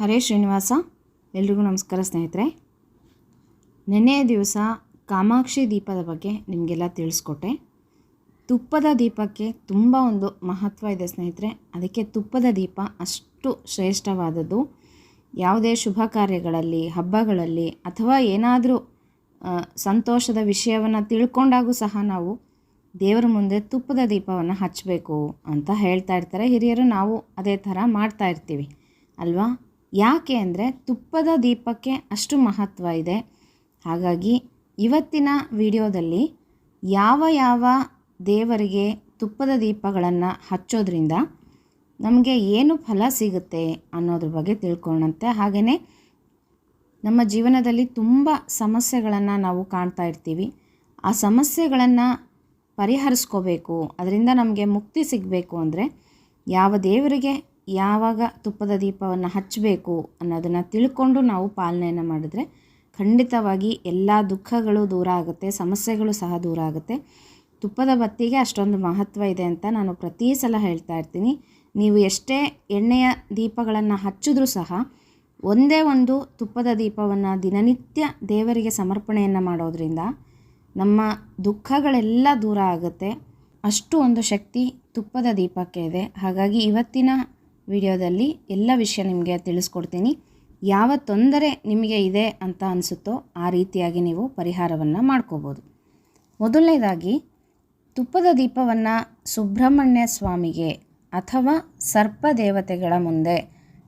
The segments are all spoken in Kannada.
ಹರೇ ಶ್ರೀನಿವಾಸ, ಎಲ್ರಿಗೂ ನಮಸ್ಕಾರ ಸ್ನೇಹಿತರೆ. ನೆನ್ನೆಯ ದಿವಸ ಕಾಮಾಕ್ಷಿ ದೀಪದ ಬಗ್ಗೆ ನಿಮಗೆಲ್ಲ ತಿಳಿಸ್ಕೊಟ್ಟೆ. ತುಪ್ಪದ ದೀಪಕ್ಕೆ ತುಂಬ ಒಂದು ಮಹತ್ವ ಇದೆ ಸ್ನೇಹಿತರೆ. ಅದಕ್ಕೆ ತುಪ್ಪದ ದೀಪ ಅಷ್ಟು ಶ್ರೇಷ್ಠವಾದದ್ದು. ಯಾವುದೇ ಶುಭ ಕಾರ್ಯಗಳಲ್ಲಿ, ಹಬ್ಬಗಳಲ್ಲಿ ಅಥವಾ ಏನಾದರೂ ಸಂತೋಷದ ವಿಷಯವನ್ನು ತಿಳ್ಕೊಂಡಾಗೂ ಸಹ ನಾವು ದೇವರ ಮುಂದೆ ತುಪ್ಪದ ದೀಪವನ್ನು ಹಚ್ಚಬೇಕು ಅಂತ ಹೇಳ್ತಾ ಇರ್ತಾರೆ. ಹಿರಿಯರು ನಾವು ಅದೇ ಥರ ಮಾಡ್ತಾ ಇರ್ತೀವಿ. ಅಲ್ವಾ? ಯಾಕೆ ಅಂದರೆ ತುಪ್ಪದ ದೀಪಕ್ಕೆ ಅಷ್ಟು ಮಹತ್ವ ಇದೆ. ಹಾಗಾಗಿ ಇವತ್ತಿನ ವಿಡಿಯೋದಲ್ಲಿ ಯಾವ ಯಾವ ದೇವರಿಗೆ ತುಪ್ಪದ ದೀಪಗಳನ್ನು ಹಚ್ಚೋದ್ರಿಂದ ನಮಗೆ ಏನು ಫಲ ಸಿಗುತ್ತೆ ಅನ್ನೋದ್ರ ಬಗ್ಗೆ ತಿಳ್ಕೊಳ್ಳೋಣಂತೆ ಹಾಗೆಯೇ ನಮ್ಮ ಜೀವನದಲ್ಲಿ ತುಂಬ ಸಮಸ್ಯೆಗಳನ್ನು ನಾವು ಕಾಣ್ತಾ ಇರ್ತೀವಿ. ಆ ಸಮಸ್ಯೆಗಳನ್ನು ಪರಿಹರಿಸ್ಕೋಬೇಕು, ಅದರಿಂದ ನಮಗೆ ಮುಕ್ತಿ ಸಿಗಬೇಕು ಅಂದರೆ ಯಾವ ದೇವರಿಗೆ ಯಾವಾಗ ತುಪ್ಪದ ದೀಪವನ್ನು ಹಚ್ಚಬೇಕು ಅನ್ನೋದನ್ನು ತಿಳ್ಕೊಂಡು ನಾವು ಪಾಲನೆಯನ್ನು ಮಾಡಿದ್ರೆ ಖಂಡಿತವಾಗಿ ಎಲ್ಲ ದುಃಖಗಳು ದೂರ ಆಗುತ್ತೆ, ಸಮಸ್ಯೆಗಳು ಸಹ ದೂರ ಆಗುತ್ತೆ. ತುಪ್ಪದ ಬತ್ತಿಗೆ ಅಷ್ಟೊಂದು ಮಹತ್ವ ಇದೆ ಅಂತ ನಾನು ಪ್ರತಿ ಸಲ ಹೇಳ್ತಾ ಇರ್ತೀನಿ. ನೀವು ಎಷ್ಟೇ ಎಣ್ಣೆಯ ದೀಪಗಳನ್ನು ಹಚ್ಚಿದ್ರೂ ಸಹ ಒಂದೇ ಒಂದು ತುಪ್ಪದ ದೀಪವನ್ನು ದಿನನಿತ್ಯ ದೇವರಿಗೆ ಸಮರ್ಪಣೆಯನ್ನು ಮಾಡೋದ್ರಿಂದ ನಮ್ಮ ದುಃಖಗಳೆಲ್ಲ ದೂರ ಆಗುತ್ತೆ. ಅಷ್ಟು ಒಂದು ಶಕ್ತಿ ತುಪ್ಪದ ದೀಪಕ್ಕೆ ಇದೆ. ಹಾಗಾಗಿ ಇವತ್ತಿನ ವಿಡಿಯೋದಲ್ಲಿ ಎಲ್ಲ ವಿಷಯ ನಿಮಗೆ ತಿಳಿಸ್ಕೊಡ್ತೀನಿ. ಯಾವ ತೊಂದರೆ ನಿಮಗೆ ಇದೆ ಅಂತ ಅನಿಸುತ್ತೋ ಆ ರೀತಿಯಾಗಿ ನೀವು ಪರಿಹಾರವನ್ನು ಮಾಡ್ಕೋಬೋದು. ಮೊದಲನೇದಾಗಿ, ತುಪ್ಪದ ದೀಪವನ್ನು ಸುಬ್ರಹ್ಮಣ್ಯ ಸ್ವಾಮಿಗೆ ಅಥವಾ ಸರ್ಪ ದೇವತೆಗಳ ಮುಂದೆ,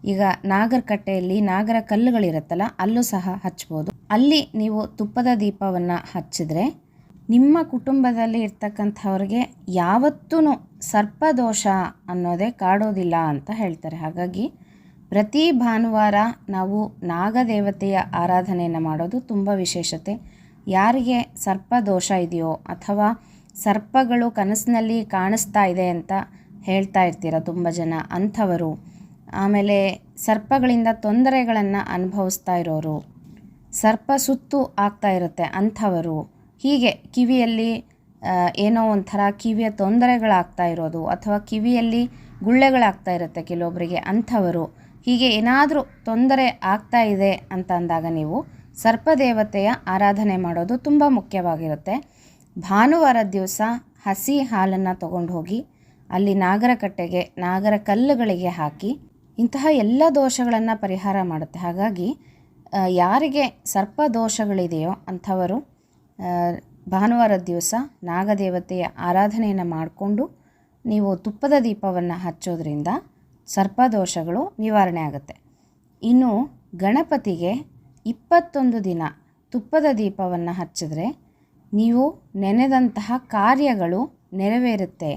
ಈಗ ನಾಗರಕಟ್ಟೆಯಲ್ಲಿ ನಾಗರ ಕಲ್ಲುಗಳಿರುತ್ತಲ್ಲ, ಅಲ್ಲೂ ಸಹ ಹಚ್ಬೋದು. ಅಲ್ಲಿ ನೀವು ತುಪ್ಪದ ದೀಪವನ್ನು ಹಚ್ಚಿದ್ರೆ ನಿಮ್ಮ ಕುಟುಂಬದಲ್ಲಿ ಇರ್ತಕ್ಕಂಥವ್ರಿಗೆ ಯಾವತ್ತೂ ಸರ್ಪದೋಷ ಅನ್ನೋದೇ ಕಾಡೋದಿಲ್ಲ ಅಂತ ಹೇಳ್ತಾರೆ. ಹಾಗಾಗಿ ಪ್ರತಿ ಭಾನುವಾರ ನಾವು ನಾಗದೇವತೆಯ ಆರಾಧನೆಯನ್ನು ಮಾಡೋದು ತುಂಬ ವಿಶೇಷತೆ. ಯಾರಿಗೆ ಸರ್ಪದೋಷ ಇದೆಯೋ ಅಥವಾ ಸರ್ಪಗಳು ಕನಸಿನಲ್ಲಿ ಕಾಣಿಸ್ತಾ ಇದೆ ಅಂತ ಹೇಳ್ತಾ ಇರ್ತೀರ ತುಂಬ ಜನ ಅಂಥವರು, ಆಮೇಲೆ ಸರ್ಪಗಳಿಂದ ತೊಂದರೆಗಳನ್ನು ಅನುಭವಿಸ್ತಾ ಇರೋರು, ಸರ್ಪ ಸುತ್ತು ಆಗ್ತಾ ಇರುತ್ತೆ ಅಂಥವರು ಹೀಗೆ ಕಿವಿಯಲ್ಲಿ ಏನೋ ಒಂಥರ ಕಿವಿಯ ತೊಂದರೆಗಳಾಗ್ತಾ ಇರೋದು ಅಥವಾ ಕಿವಿಯಲ್ಲಿ ಗುಳ್ಳೆಗಳಾಗ್ತಾ ಇರುತ್ತೆ ಕೆಲವೊಬ್ಬರಿಗೆ ಅಂಥವರು. ಹೀಗೆ ಏನಾದರೂ ತೊಂದರೆ ಆಗ್ತಾ ಇದೆ ಅಂತ ಅಂದಾಗ ನೀವು ಸರ್ಪದೇವತೆಯ ಆರಾಧನೆ ಮಾಡೋದು ತುಂಬ ಮುಖ್ಯವಾಗಿರುತ್ತೆ. ಭಾನುವಾರ ದಿವಸ ಹಸಿ ಹಾಲನ್ನು ತಗೊಂಡು ಹೋಗಿ ಅಲ್ಲಿ ನಾಗರಕಟ್ಟೆಗೆ, ನಾಗರ ಕಲ್ಲುಗಳಿಗೆ ಹಾಕಿ ಇಂತಹ ಎಲ್ಲ ದೋಷಗಳನ್ನು ಪರಿಹಾರ ಮಾಡುತ್ತೆ. ಹಾಗಾಗಿ ಯಾರಿಗೆ ಸರ್ಪ ದೋಷಗಳಿದೆಯೋ ಅಂಥವರು ಭಾನುವಾರದ ದಿವಸ ನಾಗದೇವತೆಯ ಆರಾಧನೆಯನ್ನು ಮಾಡಿಕೊಂಡು ನೀವು ತುಪ್ಪದ ದೀಪವನ್ನು ಹಚ್ಚೋದ್ರಿಂದ ಸರ್ಪದೋಷಗಳು ನಿವಾರಣೆ ಆಗುತ್ತೆ. ಇನ್ನು ಗಣಪತಿಗೆ ಇಪ್ಪತ್ತೊಂದು ದಿನ ತುಪ್ಪದ ದೀಪವನ್ನು ಹಚ್ಚಿದ್ರೆ ನೀವು ನೆನೆದಂತಹ ಕಾರ್ಯಗಳು ನೆರವೇರುತ್ತೆ.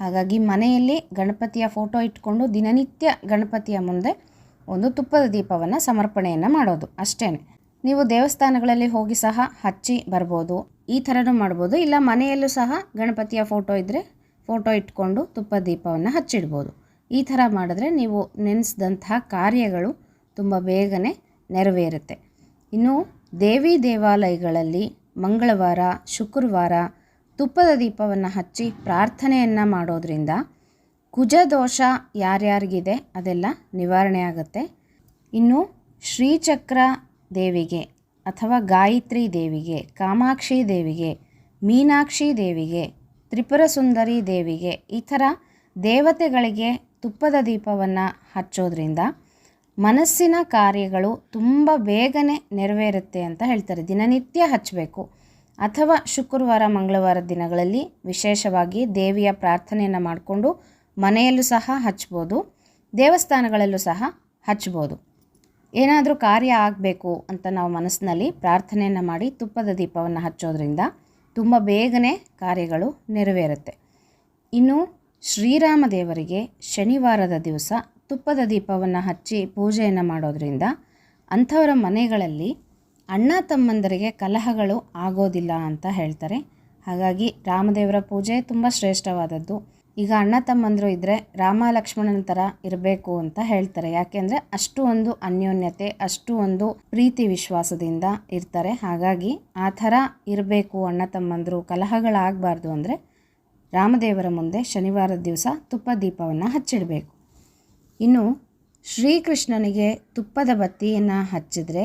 ಹಾಗಾಗಿ ಮನೆಯಲ್ಲಿ ಗಣಪತಿಯ ಫೋಟೋ ಇಟ್ಕೊಂಡು ದಿನನಿತ್ಯ ಗಣಪತಿಯ ಮುಂದೆ ಒಂದು ತುಪ್ಪದ ದೀಪವನ್ನು ಸಮರ್ಪಣೆಯನ್ನು ಮಾಡೋದು ಅಷ್ಟೇ ನೀವು ದೇವಸ್ಥಾನಗಳಲ್ಲಿ ಹೋಗಿ ಸಹ ಹಚ್ಚಿ ಬರ್ಬೋದು. ಈ ಥರನೂ ಮಾಡ್ಬೋದು. ಇಲ್ಲ ಮನೆಯಲ್ಲೂ ಸಹ ಗಣಪತಿಯ ಫೋಟೋ ಇದ್ದರೆ ಫೋಟೋ ಇಟ್ಕೊಂಡು ತುಪ್ಪ ದೀಪವನ್ನು ಹಚ್ಚಿಡ್ಬೋದು. ಈ ಥರ ಮಾಡಿದ್ರೆ ನೀವು ನೆನೆಸಿದಂತಹ ಕಾರ್ಯಗಳು ತುಂಬ ಬೇಗನೆ ನೆರವೇರುತ್ತೆ. ಇನ್ನು ದೇವಿ ದೇವಾಲಯಗಳಲ್ಲಿ ಮಂಗಳವಾರ, ಶುಕ್ರವಾರ ತುಪ್ಪದ ದೀಪವನ್ನು ಹಚ್ಚಿ ಪ್ರಾರ್ಥನೆಯನ್ನು ಮಾಡೋದ್ರಿಂದ ಕುಜದೋಷ ಯಾರ್ಯಾರಿಗಿದೆ ಅದೆಲ್ಲ ನಿವಾರಣೆ ಆಗುತ್ತೆ. ಇನ್ನು ಶ್ರೀಚಕ್ರ ದೇವಿಗೆ ಅಥವಾ ಗಾಯತ್ರಿ ದೇವಿಗೆ, ಕಾಮಾಕ್ಷಿ ದೇವಿಗೆ, ಮೀನಾಕ್ಷಿ ದೇವಿಗೆ, ತ್ರಿಪುರ ಸುಂದರಿ ದೇವಿಗೆ ಈ ಥರ ದೇವತೆಗಳಿಗೆ ತುಪ್ಪದ ದೀಪವನ್ನು ಹಚ್ಚೋದ್ರಿಂದ ಮನಸ್ಸಿನ ಕಾರ್ಯಗಳು ತುಂಬ ಬೇಗನೆ ನೆರವೇರುತ್ತೆ ಅಂತ ಹೇಳ್ತಾರೆ. ದಿನನಿತ್ಯ ಹಚ್ಚಬೇಕು. ಅಥವಾ ಶುಕ್ರವಾರ, ಮಂಗಳವಾರ ದಿನಗಳಲ್ಲಿ ವಿಶೇಷವಾಗಿ ದೇವಿಯ ಪ್ರಾರ್ಥನೆಯನ್ನು ಮಾಡಿಕೊಂಡು ಮನೆಯಲ್ಲೂ ಸಹ ಹಚ್ಬೋದು, ದೇವಸ್ಥಾನಗಳಲ್ಲೂ ಸಹ ಹಚ್ಬೋದು. ಏನಾದರೂ ಕಾರ್ಯ ಆಗಬೇಕು ಅಂತ ನಾವು ಮನಸ್ಸಿನಲ್ಲಿ ಪ್ರಾರ್ಥನೆಯನ್ನು ಮಾಡಿ ತುಪ್ಪದ ದೀಪವನ್ನು ಹಚ್ಚೋದ್ರಿಂದ ತುಂಬ ಬೇಗನೆ ಕಾರ್ಯಗಳು ನೆರವೇರುತ್ತೆ. ಇನ್ನು ಶ್ರೀರಾಮ ದೇವರಿಗೆ ಶನಿವಾರದ ದಿವಸ ತುಪ್ಪದ ದೀಪವನ್ನು ಹಚ್ಚಿ ಪೂಜೆಯನ್ನು ಮಾಡೋದ್ರಿಂದ ಅಂಥವರ ಮನೆಗಳಲ್ಲಿ ಅಣ್ಣ ತಮ್ಮಂದರಿಗೆ ಕಲಹಗಳು ಆಗೋದಿಲ್ಲ ಅಂತ ಹೇಳ್ತಾರೆ. ಹಾಗಾಗಿ ರಾಮದೇವರ ಪೂಜೆ ತುಂಬ ಶ್ರೇಷ್ಠವಾದದ್ದು. ಈಗ ಅಣ್ಣ ತಮ್ಮಂದರು ಇದ್ದರೆ ರಾಮ ಲಕ್ಷ್ಮಣನ ಥರ ಇರಬೇಕು ಅಂತ ಹೇಳ್ತಾರೆ. ಯಾಕೆಂದರೆ ಅಷ್ಟು ಒಂದು ಅನ್ಯೋನ್ಯತೆ, ಅಷ್ಟು ಒಂದು ಪ್ರೀತಿ ವಿಶ್ವಾಸದಿಂದ ಇರ್ತಾರೆ. ಹಾಗಾಗಿ ಆ ಥರ ಇರಬೇಕು ಅಣ್ಣ ತಮ್ಮಂದರು ಕಲಹಗಳಾಗಬಾರ್ದು ಅಂದರೆ ರಾಮದೇವರ ಮುಂದೆ ಶನಿವಾರದ ದಿವಸ ತುಪ್ಪ ದೀಪವನ್ನು ಹಚ್ಚಿಡಬೇಕು. ಇನ್ನು ಶ್ರೀಕೃಷ್ಣನಿಗೆ ತುಪ್ಪದ ಬತ್ತಿಯನ್ನು ಹಚ್ಚಿದರೆ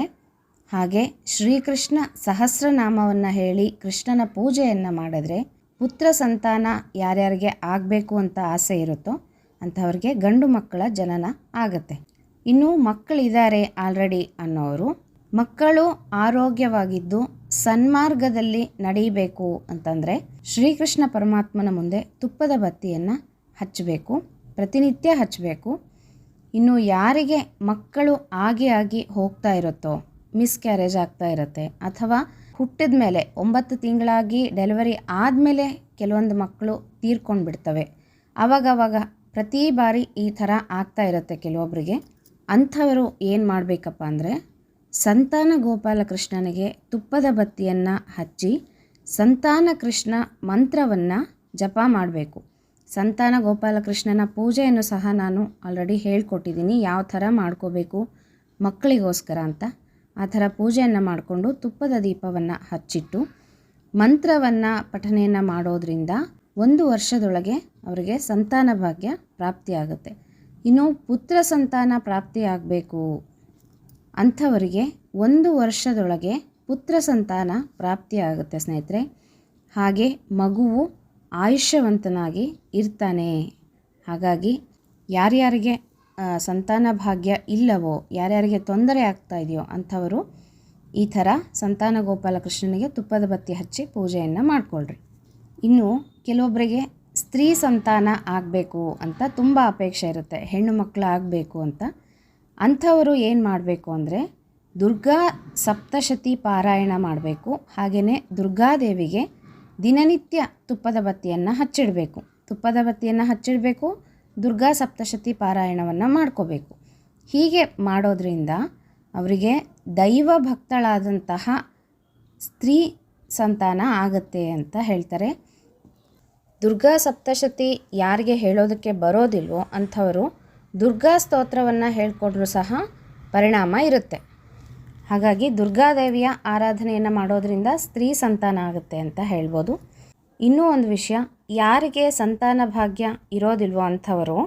ಹಾಗೆ ಶ್ರೀಕೃಷ್ಣ ಸಹಸ್ರನಾಮವನ್ನು ಹೇಳಿ ಕೃಷ್ಣನ ಪೂಜೆಯನ್ನು ಮಾಡಿದ್ರೆ ಪುತ್ರ ಸಂತಾನ ಯಾರ್ಯಾರಿಗೆ ಆಗಬೇಕು ಅಂತ ಆಸೆ ಇರುತ್ತೋ ಅಂಥವ್ರಿಗೆ ಗಂಡು ಮಕ್ಕಳ ಜನನ ಆಗುತ್ತೆ. ಇನ್ನು ಮಕ್ಕಳಿದ್ದಾರೆ ಆಲ್ರೆಡಿ ಅನ್ನೋರು. ಮಕ್ಕಳು ಆರೋಗ್ಯವಾಗಿದ್ದು ಸನ್ಮಾರ್ಗದಲ್ಲಿ ನಡೀಬೇಕು ಅಂತಂದರೆ ಶ್ರೀಕೃಷ್ಣ ಪರಮಾತ್ಮನ ಮುಂದೆ ತುಪ್ಪದ ಬತ್ತಿಯನ್ನು ಹಚ್ಚಬೇಕು, ಪ್ರತಿನಿತ್ಯ ಹಚ್ಚಬೇಕು. ಇನ್ನು ಯಾರಿಗೆ ಮಕ್ಕಳು ಆಗಿ ಆಗಿ ಹೋಗ್ತಾ ಇರುತ್ತೋ, ಮಿಸ್ಕ್ಯಾರೇಜ್ ಆಗ್ತಾ ಇರುತ್ತೆ ಅಥವಾ ಹುಟ್ಟಿದ ಮೇಲೆ ಒಂಬತ್ತು ತಿಂಗಳಾಗಿ ಡೆಲಿವರಿ ಆದಮೇಲೆ ಕೆಲವೊಂದು ಮಕ್ಕಳು ತೀರ್ಕೊಂಡು ಬಿಡ್ತವೆ ಆವಾಗವಾಗ ಪ್ರತಿ ಬಾರಿ ಈ ಥರ ಆಗ್ತಾ ಇರುತ್ತೆ ಕೆಲವೊಬ್ಬರಿಗೆ ಅಂಥವರು ಏನು ಮಾಡಬೇಕಪ್ಪ ಅಂದರೆ, ಸಂತಾನ ಗೋಪಾಲಕೃಷ್ಣನಿಗೆ ತುಪ್ಪದ ಬತ್ತಿಯನ್ನು ಹಚ್ಚಿ ಸಂತಾನ ಕೃಷ್ಣ ಮಂತ್ರವನ್ನು ಜಪ ಮಾಡಬೇಕು. ಸಂತಾನ ಗೋಪಾಲಕೃಷ್ಣನ ಪೂಜೆಯನ್ನು ಸಹ ನಾನು ಆಲ್ರೆಡಿ ಹೇಳ್ಕೊಟ್ಟಿದ್ದೀನಿ. ಯಾವ ಥರ ಮಾಡ್ಕೋಬೇಕು ಮಕ್ಕಳಿಗೋಸ್ಕರ ಅಂತ. ಆ ಥರ ಪೂಜೆಯನ್ನು ಮಾಡಿಕೊಂಡು ತುಪ್ಪದ ದೀಪವನ್ನು ಹಚ್ಚಿಟ್ಟು ಮಂತ್ರವನ್ನು ಪಠನೆಯನ್ನು ಮಾಡೋದ್ರಿಂದ ಒಂದು ವರ್ಷದೊಳಗೆ ಅವರಿಗೆ ಸಂತಾನ ಭಾಗ್ಯ ಪ್ರಾಪ್ತಿಯಾಗುತ್ತೆ ಇನ್ನು ಪುತ್ರ ಸಂತಾನ ಪ್ರಾಪ್ತಿಯಾಗಬೇಕು ಅಂಥವರಿಗೆ ಒಂದು ವರ್ಷದೊಳಗೆ ಪುತ್ರ ಸಂತಾನ ಪ್ರಾಪ್ತಿಯಾಗುತ್ತೆ ಸ್ನೇಹಿತರೆ. ಹಾಗೆ ಮಗುವು ಆಯುಷ್ಯವಂತನಾಗಿ ಇರ್ತಾನೆ. ಹಾಗಾಗಿ ಯಾರ್ಯಾರಿಗೆ ಸಂತಾನ ಭಾಗ್ಯ ಇಲ್ಲವೋ, ಯಾರ್ಯಾರಿಗೆ ತೊಂದರೆ ಆಗ್ತಾ ಇದೆಯೋ ಅಂಥವರು ಈ ಥರ ಸಂತಾನ ಗೋಪಾಲಕೃಷ್ಣನಿಗೆ ತುಪ್ಪದ ಬತ್ತಿ ಹಚ್ಚಿ ಪೂಜೆಯನ್ನು ಮಾಡಿಕೊಳ್ಳ್ರಿ ಇನ್ನು ಕೆಲವೊಬ್ಬರಿಗೆ ಸ್ತ್ರೀ ಸಂತಾನ ಆಗಬೇಕು ಅಂತ ತುಂಬ ಅಪೇಕ್ಷೆ ಇರುತ್ತೆ, ಹೆಣ್ಣು ಮಕ್ಕಳು ಆಗಬೇಕು ಅಂತ. ಅಂಥವರು ಏನು ಮಾಡಬೇಕು ಅಂದರೆ ದುರ್ಗಾ ಸಪ್ತಶತಿ ಪಾರಾಯಣ ಮಾಡಬೇಕು ಹಾಗೆಯೇ ದುರ್ಗಾದೇವಿಗೆ ದಿನನಿತ್ಯ ತುಪ್ಪದ ಬತ್ತಿಯನ್ನು ಹಚ್ಚಿಡಬೇಕು. ತುಪ್ಪದ ಬತ್ತಿಯನ್ನು ಹಚ್ಚಿಡಬೇಕು ದುರ್ಗಾ ಸಪ್ತಶತಿ ಪಾರಾಯಣವನ್ನು ಮಾಡ್ಕೋಬೇಕು. ಹೀಗೆ ಮಾಡೋದ್ರಿಂದ ಅವರಿಗೆ ದೈವ ಭಕ್ತಳಾದಂತಹ ಸ್ತ್ರೀ ಸಂತಾನ ಆಗುತ್ತೆ ಅಂತ ಹೇಳ್ತಾರೆ. ದುರ್ಗಾ ಸಪ್ತಶತಿ ಯಾರಿಗೆ ಹೇಳೋದಕ್ಕೆ ಬರೋದಿಲ್ವೋ ಅಂಥವರು ದುರ್ಗಾ ಸ್ತೋತ್ರವನ್ನು ಹೇಳ್ಕೊಟ್ರೂ ಸಹ ಪರಿಣಾಮ ಇರುತ್ತೆ. ಹಾಗಾಗಿ ದುರ್ಗಾದೇವಿಯ ಆರಾಧನೆಯನ್ನು ಮಾಡೋದರಿಂದ ಸ್ತ್ರೀ ಸಂತಾನ ಆಗುತ್ತೆ ಅಂತ ಹೇಳ್ಬೋದು. ಇನ್ನೂ ಒಂದು ವಿಷಯ ಯಾರಿಗೆ ಸಂತಾನ ಭಾಗ್ಯ ಇರೋದಿಲ್ವೋ ಅಂಥವರು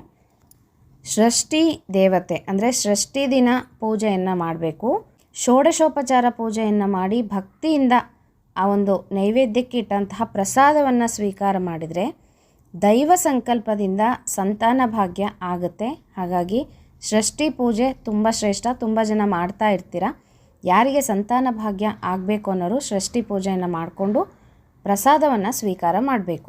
ಸೃಷ್ಟಿ ದೇವತೆ, ಅಂದರೆ ಸೃಷ್ಟಿ ದಿನ ಪೂಜೆಯನ್ನು ಮಾಡಬೇಕು. ಷೋಡಶೋಪಚಾರ ಪೂಜೆಯನ್ನು ಮಾಡಿ ಭಕ್ತಿಯಿಂದ ಆ ಒಂದು ನೈವೇದ್ಯಕ್ಕೆ ಇಟ್ಟಂತಹ ಪ್ರಸಾದವನ್ನು ಸ್ವೀಕಾರ ಮಾಡಿದರೆ ದೈವ ಸಂಕಲ್ಪದಿಂದ ಸಂತಾನ ಭಾಗ್ಯ ಆಗುತ್ತೆ. ಹಾಗಾಗಿ ಸೃಷ್ಟಿ ಪೂಜೆ ತುಂಬ ಶ್ರೇಷ್ಠ, ತುಂಬ ಜನ ಮಾಡ್ತಾ ಇರ್ತೀರ. ಯಾರಿಗೆ ಸಂತಾನ ಭಾಗ್ಯ ಆಗಬೇಕು ಅನ್ನೋರು ಸೃಷ್ಟಿ ಪೂಜೆಯನ್ನು ಮಾಡಿಕೊಂಡು ಪ್ರಸಾದವನ್ನು ಸ್ವೀಕಾರ ಮಾಡಬೇಕು.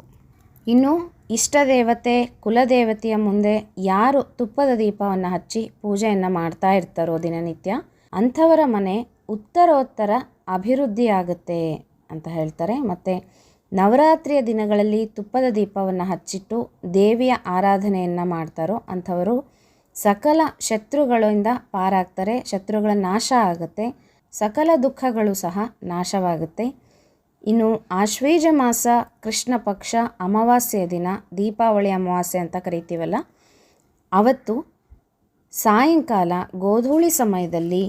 ಇನ್ನು ಇಷ್ಟ ದೇವತೆ ಕುಲದೇವತೆಯ ಮುಂದೆ ಯಾರು ತುಪ್ಪದ ದೀಪವನ್ನು ಹಚ್ಚಿ ಪೂಜೆಯನ್ನು ಮಾಡ್ತಾ ಇರ್ತಾರೋ ದಿನನಿತ್ಯ, ಅಂಥವರ ಮನೆ ಉತ್ತರೋತ್ತರ ಅಭಿವೃದ್ಧಿ ಆಗುತ್ತೆ ಅಂತ ಹೇಳ್ತಾರೆ. ಮತ್ತು ನವರಾತ್ರಿಯ ದಿನಗಳಲ್ಲಿ ತುಪ್ಪದ ದೀಪವನ್ನು ಹಚ್ಚಿಟ್ಟು ದೇವಿಯ ಆರಾಧನೆಯನ್ನು ಮಾಡ್ತಾರೋ ಅಂಥವರು ಸಕಲ ಶತ್ರುಗಳಿಂದ ಪಾರಾಗ್ತಾರೆ, ಶತ್ರುಗಳ ನಾಶ ಆಗುತ್ತೆ, ಸಕಲ ದುಃಖಗಳು ಸಹ ನಾಶವಾಗುತ್ತೆ. ಇನ್ನು ಆಶ್ವೇಜ ಮಾಸ ಕೃಷ್ಣ ಪಕ್ಷ ಅಮಾವಾಸ್ಯೆಯ ದಿನ, ದೀಪಾವಳಿ ಅಮಾವಾಸ್ಯೆ ಅಂತ ಕರಿತೀವಲ್ಲ, ಅವತ್ತು ಸಾಯಂಕಾಲ ಗೋಧೂಳಿ ಸಮಯದಲ್ಲಿ,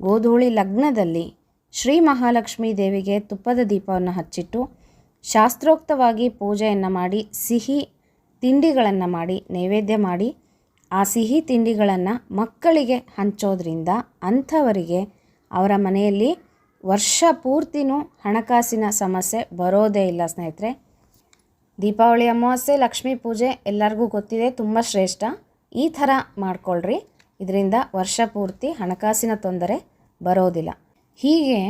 ಗೋಧೂಳಿ ಲಗ್ನದಲ್ಲಿ ಶ್ರೀ ಮಹಾಲಕ್ಷ್ಮೀ ದೇವಿಗೆ ತುಪ್ಪದ ದೀಪವನ್ನು ಹಚ್ಚಿಟ್ಟು ಶಾಸ್ತ್ರೋಕ್ತವಾಗಿ ಪೂಜೆಯನ್ನು ಮಾಡಿ, ಸಿಹಿ ತಿಂಡಿಗಳನ್ನು ಮಾಡಿ, ನೈವೇದ್ಯ ಮಾಡಿ, ಆ ಸಿಹಿ ತಿಂಡಿಗಳನ್ನು ಮಕ್ಕಳಿಗೆ ಹಂಚೋದ್ರಿಂದ ಅಂಥವರಿಗೆ ಅವರ ಮನೆಯಲ್ಲಿ ವರ್ಷ ಪೂರ್ತಿನೂ ಹಣಕಾಸಿನ ಸಮಸ್ಯೆ ಬರೋದೇ ಇಲ್ಲ, ಸ್ನೇಹಿತರೆ. ದೀಪಾವಳಿ ಅಮಾವಾಸ್ಯೆ, ಲಕ್ಷ್ಮೀ ಪೂಜೆ ಎಲ್ಲರಿಗೂ ಗೊತ್ತಿದೆ, ತುಂಬ ಶ್ರೇಷ್ಠ. ಈ ಥರ ಮಾಡ್ಕೊಳ್ರಿ. ಇದರಿಂದ ವರ್ಷ ಪೂರ್ತಿ ಹಣಕಾಸಿನ ತೊಂದರೆ ಬರೋದಿಲ್ಲ. ಹೀಗೆ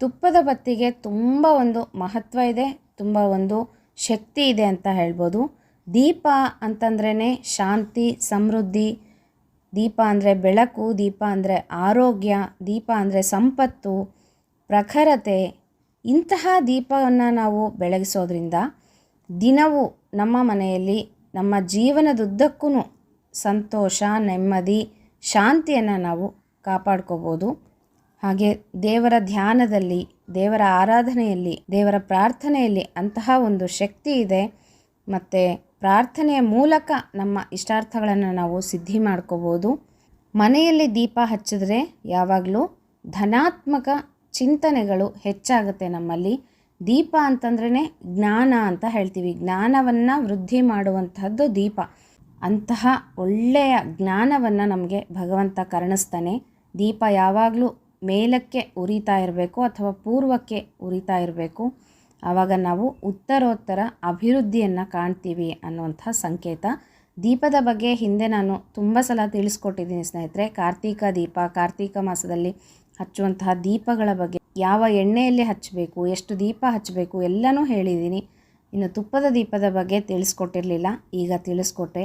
ತುಪ್ಪದ ಬತ್ತಿಗೆ ತುಂಬ ಒಂದು ಮಹತ್ವ ಇದೆ, ತುಂಬ ಒಂದು ಶಕ್ತಿ ಇದೆ ಅಂತ ಹೇಳ್ಬೋದು. ದೀಪ ಅಂತಂದ್ರೇ ಶಾಂತಿ, ಸಮೃದ್ಧಿ. ದೀಪ ಅಂದರೆ ಬೆಳಕು, ದೀಪ ಅಂದರೆ ಆರೋಗ್ಯ, ದೀಪ ಅಂದರೆ ಸಂಪತ್ತು. ಪ್ರಖರತೆ, ಇಂತಹ ದೀಪವನ್ನು ನಾವು ಬೆಳಗಿಸೋದ್ರಿಂದ ದಿನವೂ ನಮ್ಮ ಮನೆಯಲ್ಲಿ, ನಮ್ಮ ಜೀವನದುದ್ದಕ್ಕೂ ಸಂತೋಷ, ನೆಮ್ಮದಿ, ಶಾಂತಿಯನ್ನು ನಾವು ಕಾಪಾಡ್ಕೋಬೋದು. ಹಾಗೆ ದೇವರ ಧ್ಯಾನದಲ್ಲಿ, ದೇವರ ಆರಾಧನೆಯಲ್ಲಿ, ದೇವರ ಪ್ರಾರ್ಥನೆಯಲ್ಲಿ ಅಂತಹ ಒಂದು ಶಕ್ತಿ ಇದೆ. ಮತ್ತು ಪ್ರಾರ್ಥನೆಯ ಮೂಲಕ ನಮ್ಮ ಇಷ್ಟಾರ್ಥಗಳನ್ನು ನಾವು ಸಿದ್ಧಿ ಮಾಡ್ಕೋಬೋದು. ಮನೆಯಲ್ಲಿ ದೀಪ ಹಚ್ಚಿದ್ರೆ ಯಾವಾಗಲೂ ಧನಾತ್ಮಕ ಚಿಂತನೆಗಳು ಹೆಚ್ಚಾಗುತ್ತೆ ನಮ್ಮಲ್ಲಿ. ದೀಪ ಅಂತಂದ್ರೇ ಜ್ಞಾನ ಅಂತ ಹೇಳ್ತೀವಿ. ಜ್ಞಾನವನ್ನು ವೃದ್ಧಿ ಮಾಡುವಂತಹದ್ದು ದೀಪ. ಅಂತಹ ಒಳ್ಳೆಯ ಜ್ಞಾನವನ್ನು ನಮಗೆ ಭಗವಂತ ಕರುಣಿಸ್ತಾನೆ. ದೀಪ ಯಾವಾಗಲೂ ಮೇಲಕ್ಕೆ ಉರಿತಾ ಇರಬೇಕು ಅಥವಾ ಪೂರ್ವಕ್ಕೆ ಉರಿತಾ ಇರಬೇಕು. ಆವಾಗ ನಾವು ಉತ್ತರೋತ್ತರ ಅಭಿವೃದ್ಧಿಯನ್ನು ಕಾಣ್ತೀವಿ ಅನ್ನುವಂಥ ಸಂಕೇತ. ದೀಪದ ಬಗ್ಗೆ ಹಿಂದೆ ನಾನು ತುಂಬ ಸಲ ತಿಳಿಸ್ಕೊಟ್ಟಿದ್ದೀನಿ ಸ್ನೇಹಿತರೆ. ಕಾರ್ತೀಕ ದೀಪ, ಕಾರ್ತೀಕ ಮಾಸದಲ್ಲಿ ಹಚ್ಚುವಂತಹ ದೀಪಗಳ ಬಗ್ಗೆ ಯಾವ ಎಣ್ಣೆಯಲ್ಲಿ ಹಚ್ಚಬೇಕು, ಎಷ್ಟು ದೀಪ ಹಚ್ಚಬೇಕು ಎಲ್ಲನೂ ಹೇಳಿದ್ದೀನಿ. ಇನ್ನು ತುಪ್ಪದ ದೀಪದ ಬಗ್ಗೆ ತಿಳಿಸ್ಕೊಟ್ಟಿರಲಿಲ್ಲ. ಈಗ ತಿಳಿಸ್ಕೊಟ್ಟೆ.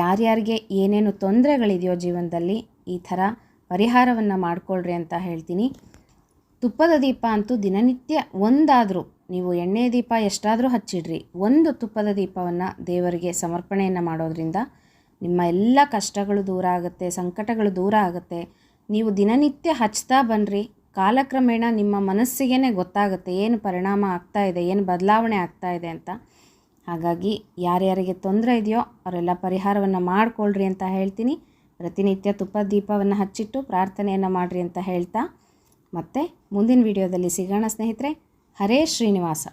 ಯಾರ್ಯಾರಿಗೆ ಏನೇನು ತೊಂದರೆಗಳಿದೆಯೋ ಜೀವನದಲ್ಲಿ ಈ ಥರ ಪರಿಹಾರವನ್ನು ಮಾಡಿಕೊಳ್ಳ್ರಿ ಅಂತ ಹೇಳ್ತೀನಿ. ತುಪ್ಪದ ದೀಪ ಅಂತೂ ದಿನನಿತ್ಯ ಒಂದಾದರೂ ನೀವು ಎಣ್ಣೆ ದೀಪ ಎಷ್ಟಾದರೂ ಹಚ್ಚಿಡ್ರಿ. ಒಂದು ತುಪ್ಪದ ದೀಪವನ್ನು ದೇವರಿಗೆ ಸಮರ್ಪಣೆಯನ್ನು ಮಾಡೋದ್ರಿಂದ ನಿಮ್ಮ ಎಲ್ಲ ಕಷ್ಟಗಳು ದೂರ ಆಗುತ್ತೆ, ಸಂಕಟಗಳು ದೂರ ಆಗುತ್ತೆ. ನೀವು ದಿನನಿತ್ಯ ಹಚ್ತಾ ಬನ್ನಿರಿ ಕಾಲಕ್ರಮೇಣ ನಿಮ್ಮ ಮನಸ್ಸಿಗೆ ಗೊತ್ತಾಗುತ್ತೆ ಏನು ಪರಿಣಾಮ ಆಗ್ತಾ ಇದೆ, ಏನು ಬದಲಾವಣೆ ಆಗ್ತಾ ಇದೆ ಅಂತ. ಹಾಗಾಗಿ ಯಾರ್ಯಾರಿಗೆ ತೊಂದರೆ ಇದೆಯೋ ಅವರೆಲ್ಲ ಪರಿಹಾರವನ್ನು ಮಾಡಿಕೊಳ್ಳ್ರಿ ಅಂತ ಹೇಳ್ತೀನಿ. ಪ್ರತಿನಿತ್ಯ ತುಪ್ಪ ದೀಪವನ್ನು ಹಚ್ಚಿಟ್ಟು ಪ್ರಾರ್ಥನೆಯನ್ನು ಮಾಡಿರಿ ಅಂತ ಹೇಳ್ತಾ. ಮತ್ತು ಮುಂದಿನ ವಿಡಿಯೋದಲ್ಲಿ ಸಿಗೋಣ ಸ್ನೇಹಿತರೆ. ಹರೇ ಶ್ರೀನಿವಾಸ.